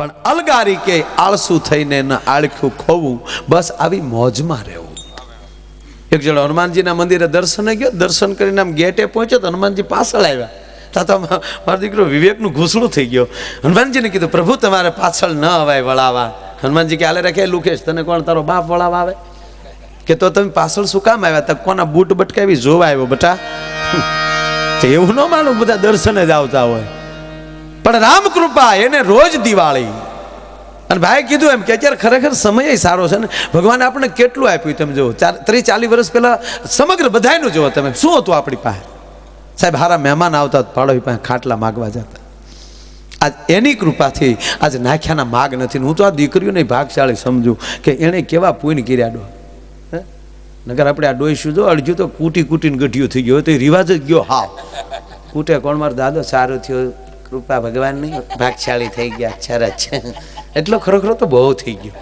પણ અલગારી કે આળસુ થઈને ન આળખ્યું ખોવું, બસ આવી મોજમાં રહેવું. એક જણો હનુમાનજીના મંદિરે દર્શને ગયો, દર્શન કરીને આમ ગેટે પહોંચ્યો તો હનુમાનજી પાછળ આવ્યા. તા તો મારો દીકરો વિવેકનું ઘૂસણું થઈ ગયો. હનુમાનજીને કીધું, પ્રભુ, તમારે પાછળ ન અવાય વળાવા. હનુમાનજી કે આલે રાખે, લુકેશ, તને કોણ તારો બાપ વળાવા આવે? કે, તો તમે પાછળ શું કામ આવ્યા? તો કોના બૂટ બટકાવી જોવા આવ્યો બટા? એવું ન માનું, બધા દર્શને જ આવતા હોય. પણ રામ કૃપા એને રોજ દિવાળી. અને ભાઈ કીધું એમ કે અત્યારે ખરેખર સમય સારો છે ને. ભગવાને આપણને કેટલું આપ્યું તમે જુઓ ત્રીસ ચાલીસ વર્ષ પહેલાં સમગ્ર બધાયનું જુઓ તમે, શું હતું આપણી પાસે? સાહેબ, હારા મહેમાન આવતા પાડોશી પાસે ખાટલા માગવા જતા. આજ એની કૃપાથી આજ નાખ્યાના માગ નથી. હું તો આ દીકરીઓને ભાગશાળી સમજુ કે એણે કેવા પૂન કર્યા ડો. હે? નગર આપણે આ ડોઈશું જો અડજુ તો કૂટી કૂટીને ગઢિયું થઈ ગયો. તો રિવાજ જ ગયો, હાવ. કૂટે કોણ? મારો દાદો સારો થયો. કૃપા ભગવાનની. ભાગશાળી થઈ ગયા છે એટલો ખરો ખરો તો બહુ થઈ ગયો.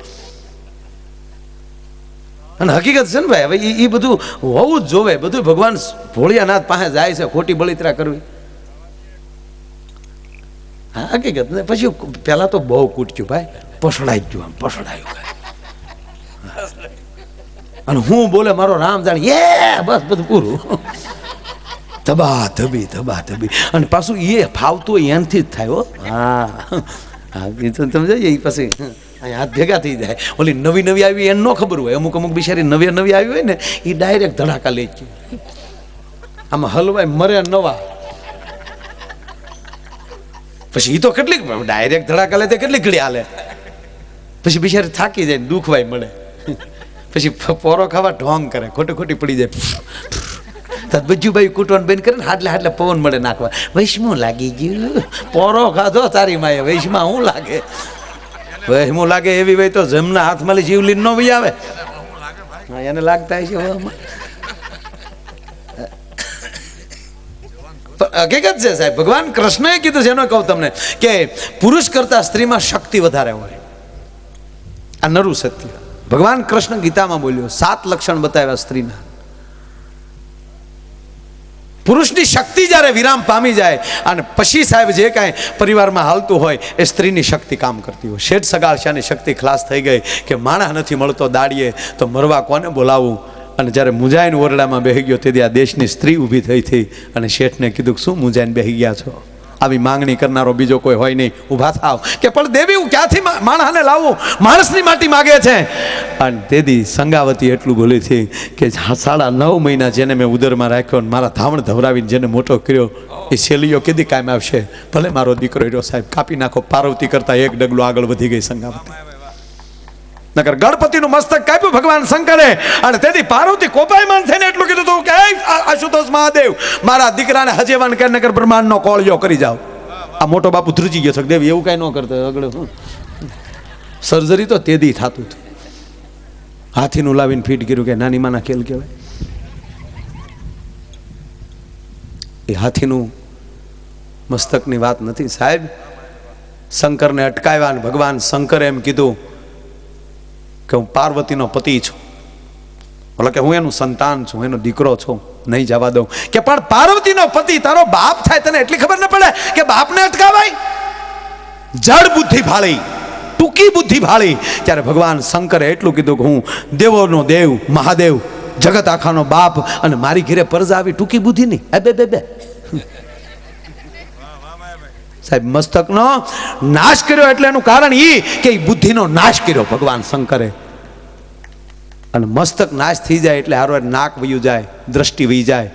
અને હકીકત છે ને ભાઈ, હવે એ બધું હોવું જ જોવે. બધું ભગવાન ભોળિયાનાથ પાસે જાય છે, ખોટી બળિતરા કરવી. હા, હકીકત ને. પછી પહેલા તો બહુ કૂટક્યું ભાઈ. પસડાઈ ગયું આમ, પસડાયું ભાઈ. અને હું બોલે, મારો રામ જાણે એ બસ બધું પૂરું. ધબા ધબી ધબા ધબી. અને પાછું એ ફાવતું એનથી જ થાય હો. હા. એ તો તમે જઈએ એ પછી હાથ ભેગા થઈ જાય. ઓલી નવી નવી આવી એને ન ખબર હોય. અમુક અમુક બિચારી નવી નવી આવી હોય ને એ ડાયરેક્ટ ધડાકા લે જ આમાં હલવાય મરે નવા. પછી એ તો કેટલીક ડાયરેક્ટ ધડાકા લે તે કેટલી ઘડી હાલે. પછી બિચારી થાકી જાય દુખવાય મળે. પછી પોરો ખાવા ઢોંગ કરે ખોટી ખોટી પડી જાય. તત બજુભાઈ કૂટવાનું બેન કરીને હાડલે હાટલે પવન મળે નાખવા. વૈષ્મું લાગી ગયું. પોરો ખાધો તારી માએ. વૈષ્મા શું લાગે? વૈષ્મો લાગે એવી હોય તો જમના હાથમાં જીવલીન ન ભાઈ આવે. એને લાગતા છે. હકીકત છે સાહેબ, ભગવાન કૃષ્ણએ કીધું છે, એનો કહું તમને, કે પુરુષ કરતા સ્ત્રીમાં શક્તિ વધારે હોય. આ નરું સત્ય. ભગવાન કૃષ્ણ ગીતામાં બોલ્યો, સાત લક્ષણ બતાવ્યા સ્ત્રીના. પુરુષની શક્તિ જ્યારે વિરામ પામી જાય અને પછી સાહેબ જે કાંઈ પરિવારમાં હાલતું હોય એ સ્ત્રીની શક્તિ કામ કરતી હોય. શેઠ સગાળશાની શક્તિ ખલાસ થઈ ગઈ કે માણસ નથી મળતો, દાડીએ તો મરવા કોને બોલાવવું અને જ્યારે મુજાઈન ઓરડામાં બેહી ગયો, તેથી આ દેશની સ્ત્રી ઊભી થઈ હતી અને શેઠને કીધું શું મુંજાઈન બેહી ગયા છો? આવી માંગણી કરનારો બીજો કોઈ હોય નહીં. ઊભા થાવ. કે પણ દેવી, હું ક્યાંથી માણસને લાવું? માણસની માટી માગે છે. અને તેથી સંગાવતી એટલું બોલી હતી કે સાડા નવ મહિના જેને મેં ઉદરમાં રાખ્યો અને મારા ધાવણ ધવરાવીને જેને મોટો કર્યો, એ શેલીઓ કેદી કાયમ આવશે? ભલે મારો દીકરો રહ્યો સાહેબ, કાપી નાખો, પાર્વતી કરતાં એક ડગલું આગળ વધી ગઈ સંગાવતી. નકર ગણપતિનું મસ્તક કાપ્યું ભગવાન શંકરે. અને તેથી પાર્વતી કોપાયમાન થઈને એટલું કીધું હતું કે, "એ આશુતોષ મહાદેવ, મારા દીકરાને હજેવાન કે નગર બ્રહ્માંડનો કોળિયો કરી જાઓ. આ મોટો બાપુ ધ્રુજી ગયો છે. દેવ, એવું કાંઈ ન કરતો આગળ સર્જરી તો તેદી થતું હતું. હાથીનું લાવીને ફીટ કર્યું કે નાની માના ખેલ કહેવાય. એ હાથીનું મસ્તકની વાત નથી. સાહેબ, શંકરને અટકાવ્યા ભગવાન શંકરે એમ કીધું કે હું પાર્વતીનો પતિ છું. એટલે કે હું એનું સંતાન છું એનો દીકરો છું, નહીં જવા દઉં. કે પણ પાર્વતીનો પતિ, તારો બાપ થાય તને એટલી ખબર ન પડે કે બાપને અટકાવાય? જડ બુદ્ધિ ફાળી ટૂંકી બુદ્ધિ ફાળી ત્યારે ભગવાન શંકરે એટલું કીધું કે હું દેવોનો દેવ, મહાદેવ, જગત આખાનો બાપ અને મારી ઘેરે પરજા આવી ટૂંકી બુદ્ધિ નહીં બે બે બે. સાહેબ, મસ્તકનો નાશ કર્યો એટલે એનું કારણ એ કે બુદ્ધિનો નાશ કર્યો ભગવાન શંકરે. અને મસ્તક નાશ થઈ જાય એટલે હારો નાક વયું જાય, દ્રષ્ટિ વહી જાય,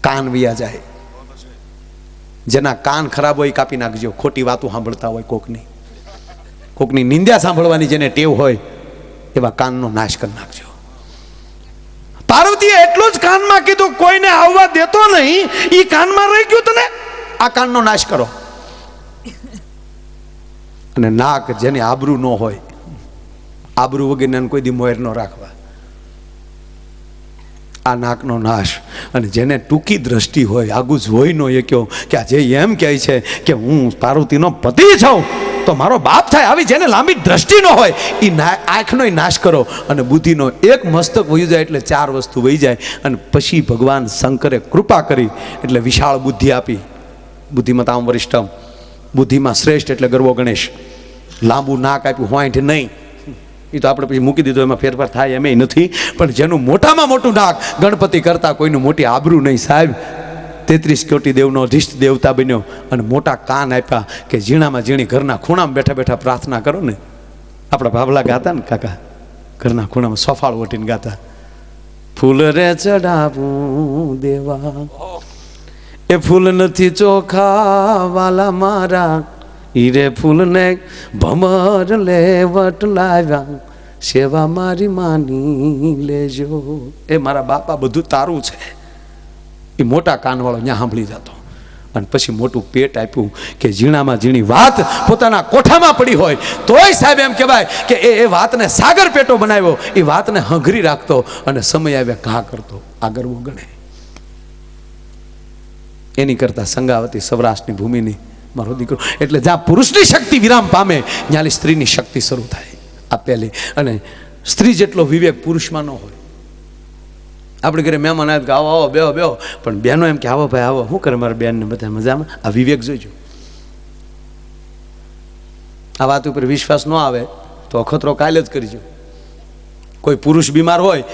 કાન વયા જાય. જેના કાન ખરાબ હોય કાપી નાખજો, ખોટી વાતો સાંભળતા હોય કોકની. કોકની નિંદ્યા સાંભળવાની જેને ટેવ હોય, એવા કાનનો નાશ કરી નાખજો. પાર્વતીએ એટલું જ કાનમાં કીધું, કોઈને આવવા દેતો નહીં એ કાનમાં રહી ગયું તને? આ કાનનો નાશ કરો. અને નાક જેની આબરૂ ન હોય, આબરૂ વગેરેને કોઈ દી મોર ન રાખવા. આ નાકનો નાશ અને જેને ટૂંકી દ્રષ્ટિ હોય, આગું જોઈ ન એ કહો કે આ જે એમ કહે છે કે હું પાર્વતીનો પતિ છું, તો મારો બાપ થાય આવી જેને લાંબી દ્રષ્ટિ ન હોય એ આંખનો નાશ કરો અને બુદ્ધિનો એક મસ્તક વહી જાય એટલે ચાર વસ્તુ વહી જાય અને પછી ભગવાન શંકરે કૃપા કરી એટલે વિશાળ બુદ્ધિ આપી. બુદ્ધિમતામ વરિષ્ઠમ. બુદ્ધિમાં શ્રેષ્ઠ એટલે ગર્વો ગણેશ. લાંબુ નાક આપ્યું હોઈન્ટ નહીં. એ તો આપણે પછી મૂકી દીધું, એમાં ફેરફાર થાય એમ નથી. પણ જેનું મોટામાં મોટું નાક ગણપતિ કરતાં કોઈનું મોટી આબરૂ નહીં, સાહેબ. તેત્રીસ કોટી દેવનો અધિષ્ઠ દેવતા બન્યો અને મોટા કાન આપ્યા કે ઝીણામાં ઝીણી ઘરના ખૂણામાં બેઠા બેઠા પ્રાર્થના કરો ને. આપણા ભાભલા ગાતા ને કાકા, ઘરના ખૂણામાં સફાળ વટીને ગાતા. ફૂલ રે ચડાવું દેવા. એ ફૂલ નથી ચોખા વાલા મારા, હીરે ફૂલને ભમર લેવટ લાવ્યા. સેવા મારી માની લેજો. એ મારા બાપા બધું તારું છે. એ મોટા કાનવાળો ત્યાં સાંભળી જતો. અને પછી મોટું પેટ આપ્યું કે ઝીણામાં ઝીણી વાત પોતાના કોઠામાં પડી હોય. તોય સાહેબ એમ કહેવાય કે એ એ વાતને સાગર પેટો બનાવ્યો. એ વાતને હંઘરી રાખતો અને સમય આવ્યા ઘા કરતો. આગળ ગણે. એની કરતાં સંગાવતી સૌરાષ્ટ્રની ભૂમિની મારો દીકરો. એટલે જ્યાં પુરુષની શક્તિ વિરામ પામે, ત્યાંની સ્ત્રીની શક્તિ શરૂ થાય આ અને સ્ત્રી જેટલો વિવેક પુરુષમાં ન હોય. આપણે ઘરે મહેમાન આવ્યા કે આવો આવો, બેહો બેહો. પણ બહેનો એમ કે, આવો ભાઈ, આવો. શું કરે મારા બહેનને બધા મજામાં? આ વિવેક જોઈજો. આ વાત ઉપર વિશ્વાસ ન આવે તો અખતરો કાલે જ કરજો કોઈ પુરુષ બીમાર હોય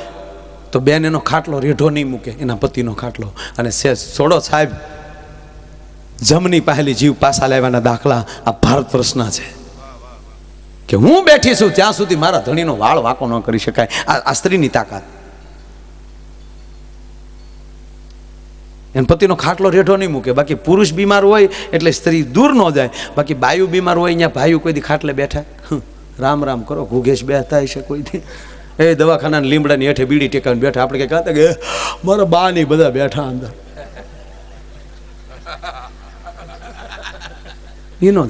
તો બેન એનો ખાટલો રેઢો નહીં મૂકે, એના પતિનો ખાટલો. અને સે છોડો સાહેબ, જમની પહેલી જીવ પાસા લેવાના દાખલા આ ભારત વર્ષના છે. કે હું બેઠી છું, ત્યાં સુધી મારા ધણીનો વાળ વાકો ન કરી શકાય. આ સ્ત્રીની તાકાત. એને પતિનો ખાટલો રેઢો નહીં મૂકે. બાકી પુરુષ બીમાર હોય એટલે સ્ત્રી દૂર ન જાય. બાકી બાયુ બીમાર હોય, અહીંયા ભાઈઓ કોઈ દી ખાટલે બેઠા. રામ રામ કરો, ઘુઘેશ બેઠા હશે કોઈ દી. એ દવાખાના લીમડાની હેઠે બીડી ટેકાવીને બેઠા. આપણે કઈ કહેતા કે મારા બા ની બધા બેઠા અંદર. એનો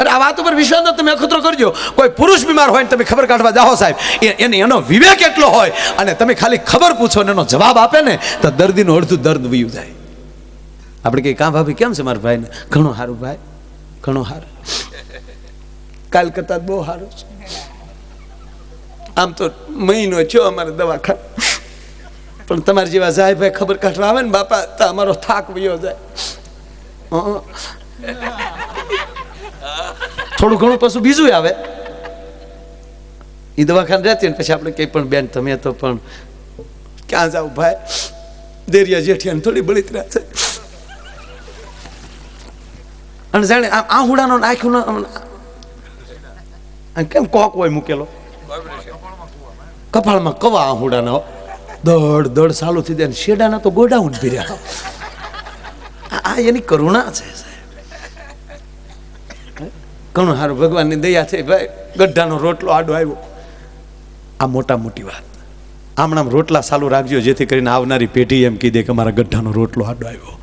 અરે આ વાત ઉપર વિશ્વાસ તમે અખતરો કરજો. કોઈ પુરુષ બીમાર હોય ને તમે ખબર કાઢવા જાઓ સાહેબ. એને, એનો વિવેક એટલો હોય અને તમે ખાલી ખબર પૂછો ને એનો જવાબ આપે ને, તો દર્દીનું અડધું દર્દ વયું જાય. આપણે કઈ કાં ભાભી કેમ છે મારા ભાઈને? ઘણું સારું ભાઈ, ઘણું સારું કાલ કરતા બહુ સારું છે. આમ તો મહિનો છો અમારે દવાખાન. પણ તમારી જેવા જાય ભાઈ ખબર કાઢવા આવે ને, બાપા, તો અમારો થાક વયો જાય. થોડું ઘણું પાછું બીજું આવે. એ દવાખાને રહેતી ને પછી આપણે કંઈ પણ, બેન, તમે તો પણ ક્યાં જાવ ભાઈ? દેરિયા જેઠિયાને થોડી બળિતરા છે. અને જાણે આ આહુડાનો નાખ્યું કેમ કોક હોય મૂકેલો? કપાળમાં કવા આહુડાના. દડ દડ ચાલુ થઈ જાય શેડાના તો ગોડાઉન ભર્યા. આ એની કરુણા છે ઘણું સારું ભગવાનની દયા છે, ભાઈ. ગઢાનો રોટલો આડો આવ્યો. આ મોટા મોટી વાત. આમણામ રોટલા ચાલુ રાખજો, જેથી કરીને આવનારી પેઢી એમ કીધે કે મારા ગઢાનો રોટલો આડો આવ્યો.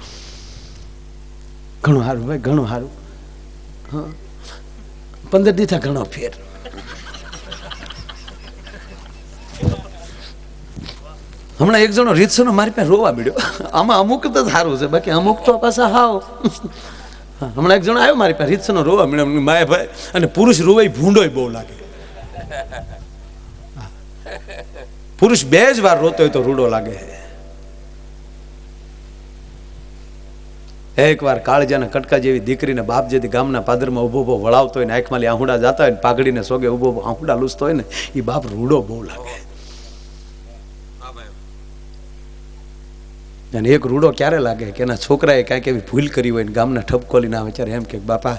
ઘણું સારું, ભાઈ, ઘણું સારું. હા. પંદર દીથા ઘણો ફેર. હમણાં એક જણો રીતસરનો મારી પાસે રોવા મળ્યો આમાં અમુક તો સારું છે, બાકી અમુક તો પાછા હાવ. હમણાં એક જણો આવ્યો મારી પાસે રીતસરનો રોવા મળ્યો માય ભાઈ. અને પુરુષ રોવાય ભૂંડોય બહુ લાગે. પુરુષ બે જ વાર રોતો હોય તો રૂડો લાગે. એક વાર કાળજાના કટકા જેવી દીકરીને બાપ જેથી ગામના પાદરમાં ઊભો ઊભો વળાવતો હોય ને આંખમાં આહુડા જાતા હોય ને પાઘડીને સોગે ઊભો આહુડા લૂસતો હોય ને એ બાપ રૂડો બહુ લાગે. અને એક રૂડો ક્યારે લાગે કે એના છોકરાએ કાંઈક એવી ભૂલ કરી હોય ને ગામના ઠપકોલીને આવે ત્યારે એમ કે બાપા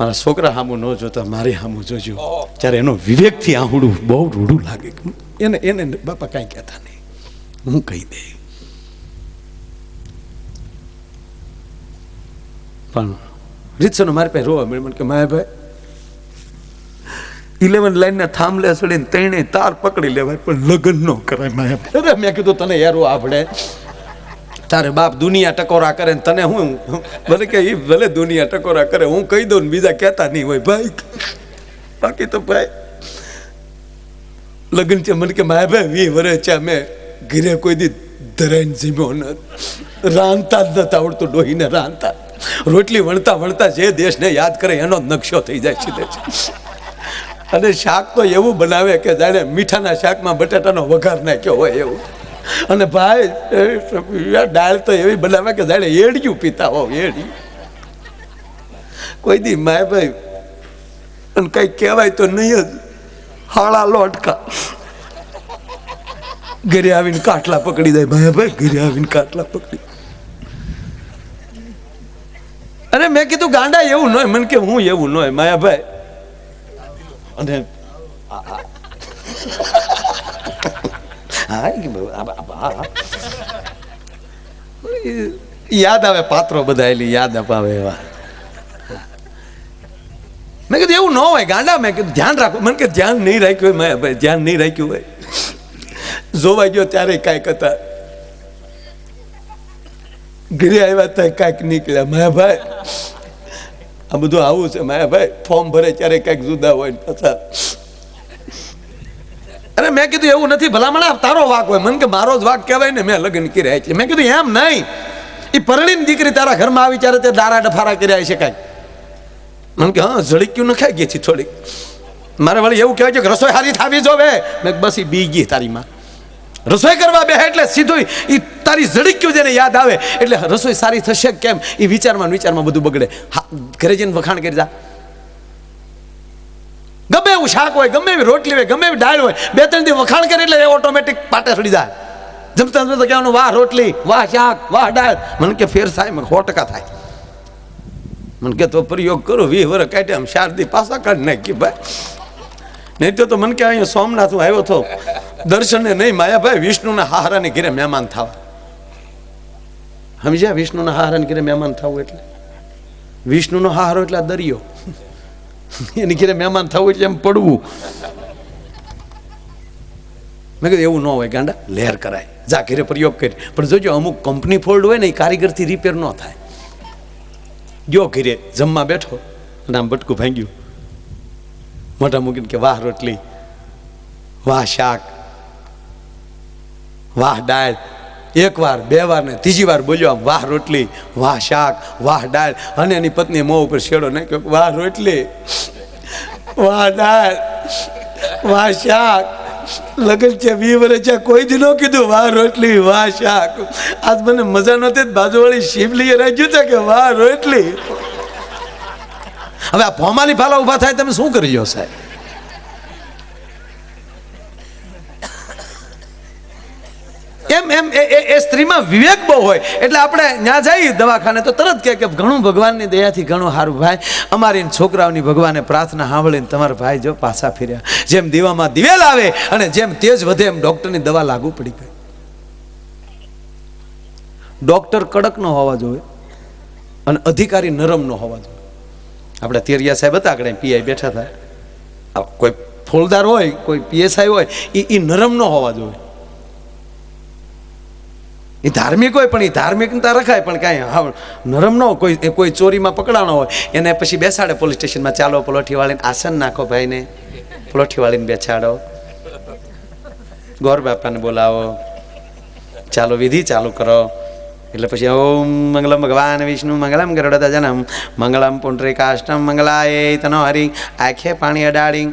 મારા છોકરા સામું ન જોતા મારે સામું જોજો. ત્યારે એનો વિવેકથી આહુડું બહુ રૂડું લાગે. એને એને બાપા કાંઈ કહેતા નહીં. હું કહી દે. પણ રીતસરનો મારી પાસે રોવા મળ્યું. કે કે માયાભાઈ ઇલેવન લાઈનના થાંભલે ચડીને ત્રણે તાર પકડી લેવાય પણ લગ્ન ન કરાય માયા મેં કીધું તને યાર આપણે તારે બાપ દુનિયા ટકોરા કરે ને તને હું ભલે કે એ ભલે દુનિયા ટકોરા કરે, હું કહી દઉં ને બીજા કહેતા નહીં હોય. ભાઈ, બાકી તો ભાઈ, લગ્ન છે, મને કે માય ભાઈ વી વરે છે, અમે ઘરે કોઈ દી ધરાઈને જીમ્યો ન રાંધતા જ નતા આવડતું, ડોહીને રાંધતા. રોટલી વણતા વણતા જે દેશને યાદ કરે એનો નકશો થઈ જાય છે અને શાક તો એવું બનાવે કે જાણે મીઠાના શાકમાં બટાટાનો વઘાર નાખ્યો હોય એવું. અને ભાઈ દાળ તો એવી બનાવે કે જાણે એડિયું પીતા હોવ, એડિયું. કોઈ દી માય ભાઈ, અને કઈ કહેવાય તો નહીં જ, હાળા લોટકા. ઘરે આવીને કાટલા પકડી દે ભાઈ ભાઈ, ઘરે આવીને કાટલા પકડી. અને મેં કીધું ગાંડા એવું ન હોય મને કે હું એવું ન હોય માયાભાઈ અને આ- આ- હા. યાદ આવે પાત્રો બધા એલી, યાદ અપાવે એવા. મેં કીધું, એવું ન હોય, ગાંડા, મેં કીધું, ધ્યાન રાખો. મને કે ધ્યાન નહીં રાખ્યું હોય, મેં ધ્યાન નહીં રાખ્યું હોય. જોવા ગયો ત્યારે કાંઈક હતા. ઘરે આવ્યા ત્યાં કાંઈક નીકળ્યા. માયાભાઈ આ બધું આવું છે. માયાભાઈ ફોર્મ ભરે ત્યારે કાંઈક જુદા હોય ને પાછા. અરે મેં કીધું એવું નથી ભલામણ તારો વાક હોય. મને કે મારો જ વાક કહેવાય ને, મેં લગ્ન કર્યા એટલે મેં કીધું એમ નહીં. એ પરણીને દીકરી તારા ઘરમાં આવી ત્યારે તે દારા ડફારા કર્યા છે કાંઈ. મને કે, હા, ઝળક્યું ન ખાઈ ગઈ છે થોડીક. મારે વળી એવું કહેવાય કે રસોઈ હારી થાવી જોવે. મેં બસ એ બી ગઈ તારીમાં રસોઈ કરવા બે એટલે સીધું એ તારી ઝડક્યું જેને યાદ આવે. એટલે રસોઈ સારી થશે કેમ? એ વિચારમાં વિચારમાં બધું બગડે. હા, ઘરે જઈને વખાણ કરી જા. ગમે એવું શાક હોય, ગમે એવી રોટલી હોય, ગમે એવી દાળ હોય, બે ત્રણ દી વખાણ કરે એટલે એ ઓટોમેટિક પાટે સડી જાય. જમતા જમતા કહેવાનું, વાહ, રોટલી, વાહ, શાક, વાહ, દાળ. મને કે, ફેર થાય, મને સો ટકા થાય. મને કે, તો પ્રયોગ કરો, વીસ વર્ષ કાઢે આમ શારદી પાછા કાઢી નાખી, ભાઈ. નહીં તો તો મને કે, અહીંયા સોમનાથ હું આવ્યો હતો દર્શને નહીં માયાભાઈ વિષ્ણુના હારાને ઘેરે મહેમાન થવા. સમજ્યા? વિષ્ણુના હારાને ઘેરે મહેમાન થવું એટલે? વિષ્ણુનો હારો એટલે દરિયો. એની ઘેરે મહેમાન થવું એટલે એમ પડવું. મેં કીધું, એવું ન હોય ગાંડા લહેર કરાય. જા, ઘરે પ્રયોગ કરી. પણ જોજો, અમુક કંપની ફોલ્ડ હોય ને એ કારીગરથી રિપેર ન થાય. ગયો ઘીરે, જમવા બેઠો, અને આમ બટકું ભાંગ્યું. મોટા મૂકીને કે, વાહ, રોટલી. વાહ, શાક. વાહ, દાળ. એક વાર બે વાર ને ત્રીજી વાર બોલ્યો આમ, વાહ રોટલી, વાહ શાક, વાહ દાળ. અને એની પત્ની મોં ઉપર શેડો નાખ્યો, વાહ રોટલી, વાહ દાળ, વાહ શાક. લગન છે વી વર્ષ છે, કોઈ ન કીધું, વાહ રોટલી, વાહ શાક. આજ મને મજા નહોતી બાજુવાળી શિવલીએ રાજ્યું છે કે, વાહ રોટલી. હવે આ ભોમાલી ફાલા ઊભા થાય, તમે શું કરી સાહેબ એમ એમ, એ, એ- સ્ત્રીમાં વિવેક બહુ હોય. એટલે આપણે ત્યાં જઈએ દવાખાને તો તરત કહે કે, ઘણું ભગવાનની દયાથી ઘણું સારું ભાઈ. અમારી છોકરાઓની ભગવાને પ્રાર્થના સાંભળીને તમારા ભાઈ જો પાછા ફેર્યા. જેમ દીવામાં દિવેલ આવે અને જેમ તેજ વધે એમ ડૉક્ટરની દવા લાગુ પડી ગઈ. ડૉક્ટર કડક ન હોવા જોઈએ અને અધિકારી નરમ ન હોવા જોઈએ. આપણે તેરિયા સાહેબ હતા, આગળ પીઆઈ બેઠા હતા. કોઈ ફોલદાર હોય, કોઈ પીએસઆઈ હોય એ નરમ ન હોવા જોઈએ. એ ધાર્મિક હોય, પણ એ ધાર્મિકતા રખાય, પણ કાંઈ નરમ ન કોઈ કોઈ ચોરીમાં પકડાણો હોય, એને પછી બેસાડે પોલીસ સ્ટેશનમાં, ચાલો પલોઠીવાળીને આસન નાખો ભાઈને. પલોઠીવાળીને બેસાડો. ગોર બાપાને બોલાવો. ચાલો વિધિ ચાલુ કરો. એટલે પછી ઓમ મંગલમ ભગવાન વિષ્ણુ, મંગલમ ગરડતા જનમ મંગલમ પુંડરીકાષ્ટમ મંગલાય તનો હરી આંખે પાણી અડાડી.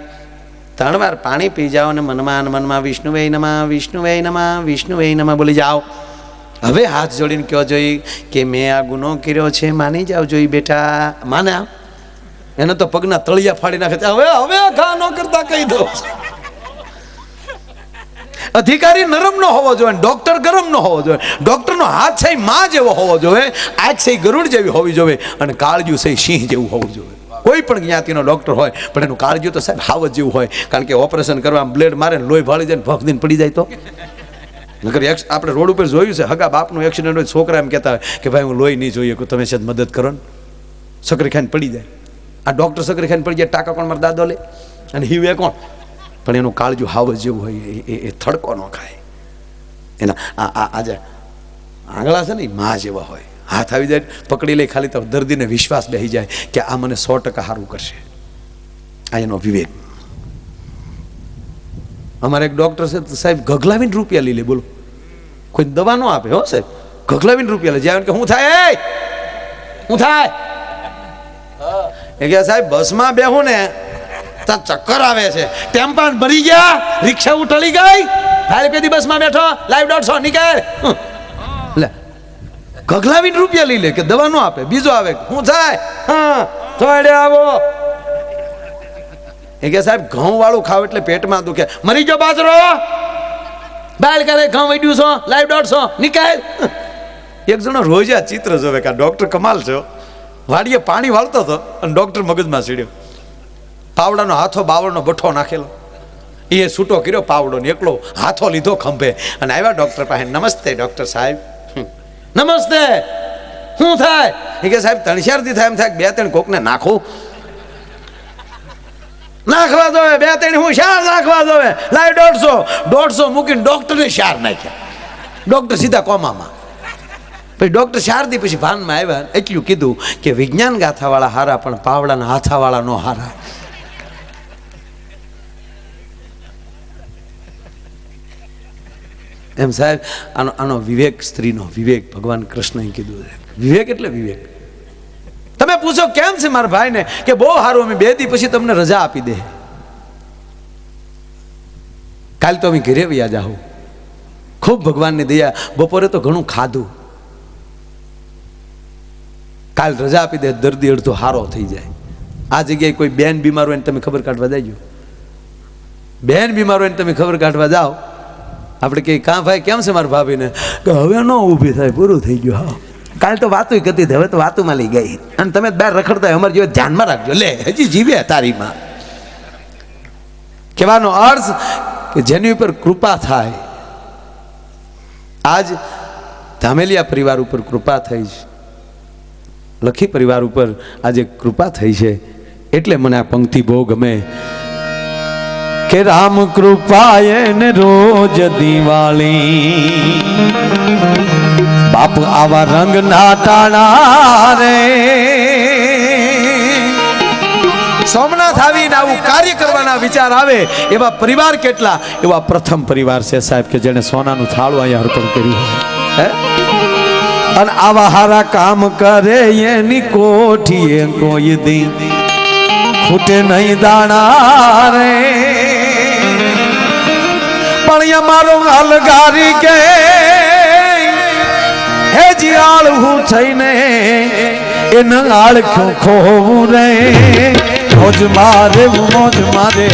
ત્રણ વાર પાણી પી જાઓ અને મનમાં મનમાં મનમાં વિષ્ણુવે નમા વિષ્ણુવે નમા વિષ્ણુવે નમા બોલી જાઓ. હવે હાથ જોડીને કહો જોઈએ કે મેં આ ગુનો કર્યો છે, માની જાવ જોઈએ બેટા, માના એને તો પગના તળિયા ફાડી નાખે હવે હવે ઘા ન કરતા કહી દો. અધિકારી નરમ ન હોવો જોઈએ, ડોક્ટર ગરમ ન હોવો જોઈએ. ડોક્ટરનો હાથ છે માં જેવો હોવો જોઈએ, આજ છે ગરુડ જેવી હોવી જોઈએ અને કાળજું છે સિંહ જેવું હોવું જોઈએ. કોઈ પણ જ્ઞાતિનો ડોક્ટર હોય, પણ એનું કાળજું તો સાહેબ હાવજ જેવું હોય. કારણ કે ઓપરેશન કરવા બ્લેડ મારે લોહી ભાળી જાય ભગદીન પડી જાય તો. એક્સ આપણે રોડ ઉપર જોયું છે, હગા બાપનું એક્સિડન્ટ હોય છોકરા એમ કહેતા હોય કે ભાઈ, હું લોહી નહીં જોઈએ તમે છે મદદ કરો ને. સકરી ખાઈને પડી જાય. આ ડૉક્ટર સકરી ખાઈને પડી જાય, ટાંકા કોણ મારા દાદો લે? અને હિવે કોણ? પણ એનું કાળજું હાવ જેવું હોય, એ- એ થડકો ન ખાય. એના આ આ આજે આંગળા છે ને મા જેવા હોય. હાથ આવી જાય, પકડી લે, ખાલી તો દર્દીને વિશ્વાસ બેસી જાય કે આ મને સો ટકા સારું કરશે. આ એનો વિવેક. અમારે એક ડૉક્ટર છે, સાહેબ, ગગલાવીને રૂપિયા લઈ લે, બોલો. કોઈ દવા ન આપે, હો, સાહેબ. ગગલાવીને રૂપિયા લે. જ્યાં કે, હું થાય હું થાય. એ કે, સાહેબ, બસમાં બેહું ને તો ચક્કર આવે છે. ટેમ્પાન ભરી ગયા, રિક્ષા ઉઠળી ગઈ. ભાઈ કદી બસમાં બેઠો, લાઈવ દોઢસો નીકળ. લે, ગગલાવીને રૂપિયા લઈ લે કે દવા ન આપે, બીજો આવે હું થાય. હા થોડે આવો. એ કે સાહેબ, ઘઉં વાળું ખાવ એટલે પેટમાં દુખે. મરી ગયો બાજરો. બાલ કરે, ઘઉં વડ્યું છો, લાઈવ દોઢસો નિકાલ. એક જણો રોજ આ ચિત્ર જોવે કે ડોક્ટર કમાલ છો વાડીએ પાણી વાળતો હતો અને ડોક્ટર મગજમાં સીડ્યો પાવડાનો હાથો બાવળનો બઠ્ઠો નાખેલો. એ છૂટો કર્યો પાવડો ને એકલો હાથો લીધો ખંભે. અને આવ્યા ડોક્ટર પાસે, નમસ્તે ડોક્ટર સાહેબ. નમસ્તે. શું થાય? એ કે, સાહેબ તણશારથી થાય, એમ થાય બે ત્રણ કોકને નાખું. નાખવા દોવે બે ત્રણ હું શાર નાખવા દોવે લાય દોઢસો. દોઢસો મૂકીને ડોક્ટરને શાર નાખ્યા. ડોક્ટર સીધા કોમામાં. પછી ડોક્ટર શારદી પછી ભાનમાં આવ્યા એટલું કીધું કે વિજ્ઞાન ગાથાવાળા હારા, પણ પાવડાના હાથાવાળા નો હારા. એમ સાહેબ, આનો આનો વિવેક સ્ત્રીનો વિવેક ભગવાન કૃષ્ણએ કીધું વિવેક એટલે વિવેક. પૂછો, કેમ છે મારા ભાઈને? કે બહુ સારું, અમે બે દી પછી તમને રજા આપી દે. કાલ તો અમે ઘરે વ્યા જાઉં ખૂબ ભગવાનની દયા. બપોરે તો ઘણું ખાધું. કાલ રજા આપી દે, દર્દી અડધો હારો થઈ જાય. આ જગ્યાએ કોઈ બેન બીમાર હોય ને તમે ખબર કાઢવા જાય બેન બીમાર હોય ને તમે ખબર કાઢવા જાઓ. આપણે કહીએ કાં ભાઈ, કેમ છે મારા ભાભીને? કે, હવે ન ઊભી થાય, પૂરું થઈ ગયું, હા. કાલ તો વાતું કરતી હવે તો વાતુમાં લઈ ગઈ. અને તમે બહાર રખડતા અમારે જેવા ધ્યાનમાં રાખજો. લે, હજી જીવે તારીમાં. કહેવાનો અર્થ કે જેની ઉપર કૃપા થાય, આજ ધામેલિયા પરિવાર ઉપર કૃપા થઈ છે. લખી પરિવાર ઉપર આજે કૃપા થઈ છે. એટલે મને આ પંક્તિ બહુ ગમે. કે રામ કૃપાએ એને રોજ દિવાળી બાપ આવા રંગ ના ટાણા રે. સોમનાથ આવીને આવું કાર્ય કરવાના વિચાર આવે, એવા પરિવાર કેટલા? એવા પ્રથમ પરિવાર છે સાહેબ કે જેને સોનાનું થાળું અહીંયા અર્પણ કર્યું હે? અને આવા હારા કામ કરે એની કોઠીએ કોઈ દી ખૂટે નહીં દાણા રે. પણ અમારો અલગારી કે જીયાળ હું થઈને એને આળખ્યું ખોવું રે. મોજ મારે મોજ મારે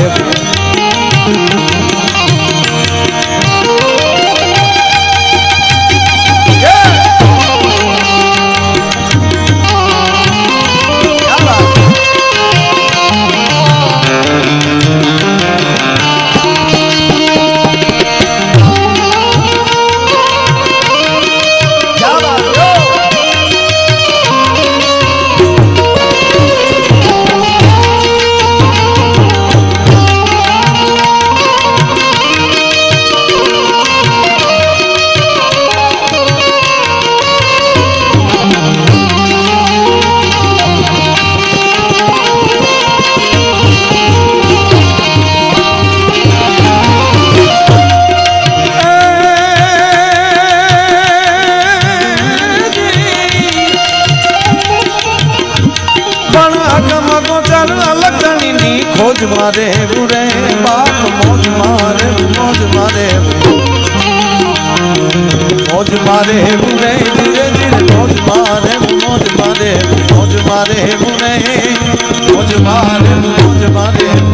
ખોજ મારે બુરે બાપ મોજ મારે મોજ મારે મોજ મારે રે, ધીરે ધીરે મોજ મારે મોજ મારે મોજ મારે રે, મોજ મારે મોજ મારે